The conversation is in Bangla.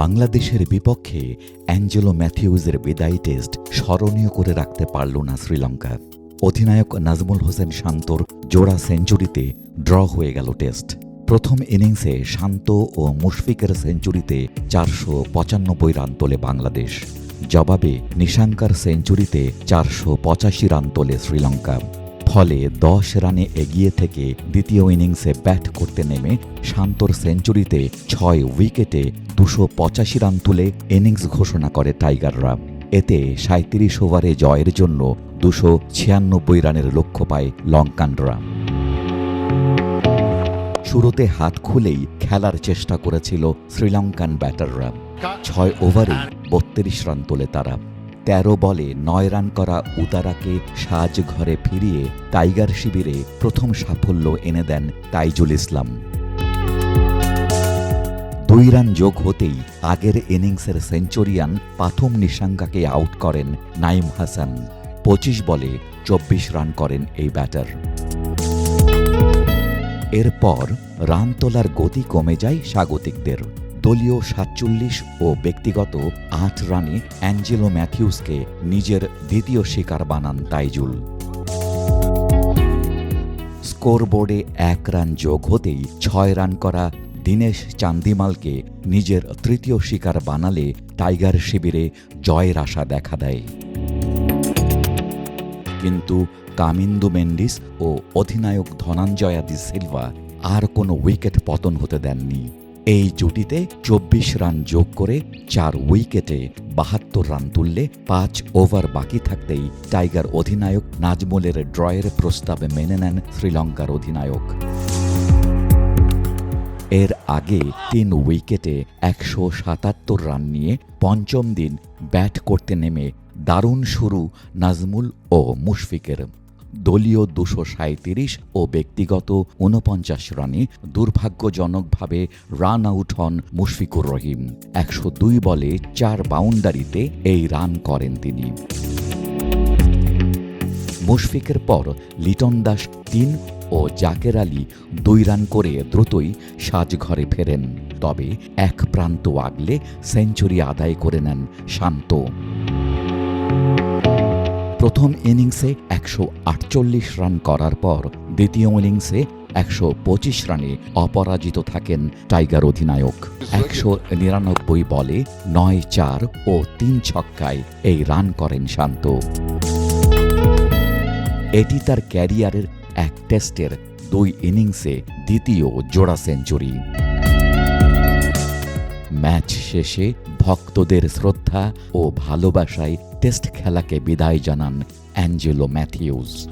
বাংলাদেশের বিপক্ষে অ্যাঞ্জেলো ম্যাথিউজের বিদায়ী টেস্ট স্মরণীয় করে রাখতে পারল না শ্রীলঙ্কা। অধিনায়ক নাজমুল হোসেন শান্তর জোড়া সেঞ্চুরিতে ড্র হয়ে গেল টেস্ট। প্রথম ইনিংসে শান্ত ও মুশফিকের সেঞ্চুরিতে চারশো পঁচানব্বই রান তোলে বাংলাদেশ। জবাবে নিশাঙ্কার সেঞ্চুরিতে চারশো পঁচাশি রান তোলে শ্রীলঙ্কা। ফলে দশ রানে এগিয়ে থেকে দ্বিতীয় ইনিংসে ব্যাট করতে নেমে শান্তর সেঞ্চুরিতে ছয় উইকেটে দুশো পঁচাশি রান তুলে ইনিংস ঘোষণা করে টাইগাররা। এতে সাঁত্রিশ ওভারে জয়ের জন্য দুশো ছিয়ানব্বই রানের লক্ষ্য পায় লঙ্কানরা। শুরুতে হাত খুলেই খেলার চেষ্টা করেছিল শ্রীলঙ্কান ব্যাটাররা। ছয় ওভারে বত্রিশ রান তোলে তারা। তেরো বলে নয় রান করা উদারাকে সাজ ঘরে ফিরিয়ে টাইগার শিবিরে প্রথম সাফল্য এনে দেন তাইজুল ইসলাম। দুই রান যোগ হতেই আগের ইনিংসের সেঞ্চুরিয়ান পাথম নিশাঙ্কাকে আউট করেন নাইম হাসান। পঁচিশ বলে চব্বিশ রান করেন এই ব্যাটার। এরপর রান তোলার গতি কমে যায় স্বাগতিকদের। দলীয় সাতচল্লিশ ও ব্যক্তিগত আট রানে অ্যাঞ্জেলো ম্যাথিউসকে নিজের দ্বিতীয় শিকার বানান তাইজুল। স্কোরবোর্ডে এক রান যোগ হতেই ছয় রান করা দীনেশ চান্দিমালকে নিজের তৃতীয় শিকার বানালে টাইগার শিবিরে জয়ের আশা দেখা দেয়। কিন্তু কামিন্দু মেন্ডিস ও অধিনায়ক ধনঞ্জয়া দি সিলভা আর কোনো উইকেট পতন হতে দেননি। এই জুটিতে চব্বিশ রান যোগ করে চার উইকেটে বাহাত্তর রান তুললে পাঁচ ওভার বাকি থাকতেই টাইগার অধিনায়ক নাজমুলের ড্রয়ের প্রস্তাবে মেনে নেন শ্রীলঙ্কার অধিনায়ক। এর আগে তিন উইকেটে একশো সাতাত্তর রান নিয়ে পঞ্চম দিন ব্যাট করতে নেমে দারুণ শুরু নাজমুল ও মুশফিকের। দলীয় দুশো সাঁত্রিশ ও ব্যক্তিগত ঊনপঞ্চাশ রানে দুর্ভাগ্যজনকভাবে রান আউট হন মুশফিকুর রহিম। একশো দুই বলে চার বাউন্ডারিতে এই রান করেন তিনি। মুশফিকের পর লিটন দাস তিন ও জাকের আলী দুই রান করে দ্রুতই সাজঘরে ফেরেন। তবে এক প্রান্ত আগলে সেঞ্চুরি আদায় করে নেন শান্ত। প্রথম ইনিংসে একশো আটচল্লিশ রান করার পর দ্বিতীয় ইনিংসে একশো পঁচিশ রানে অপরাজিত থাকেন টাইগার অধিনায়ক। একশো নিরানব্বই বলে নয় চার ও তিন ছক্কায় এই রান করেন শান্ত। এটি তার ক্যারিয়ারের এক টেস্টের দুই ইনিংসে দ্বিতীয় জোড়া সেঞ্চুরি। ম্যাচ শেষে ভক্তদের শ্রদ্ধা ও ভালোবাসায় টেস্ট খেলাকে বিদায় জানান অ্যাঞ্জেলো ম্যাথিউস।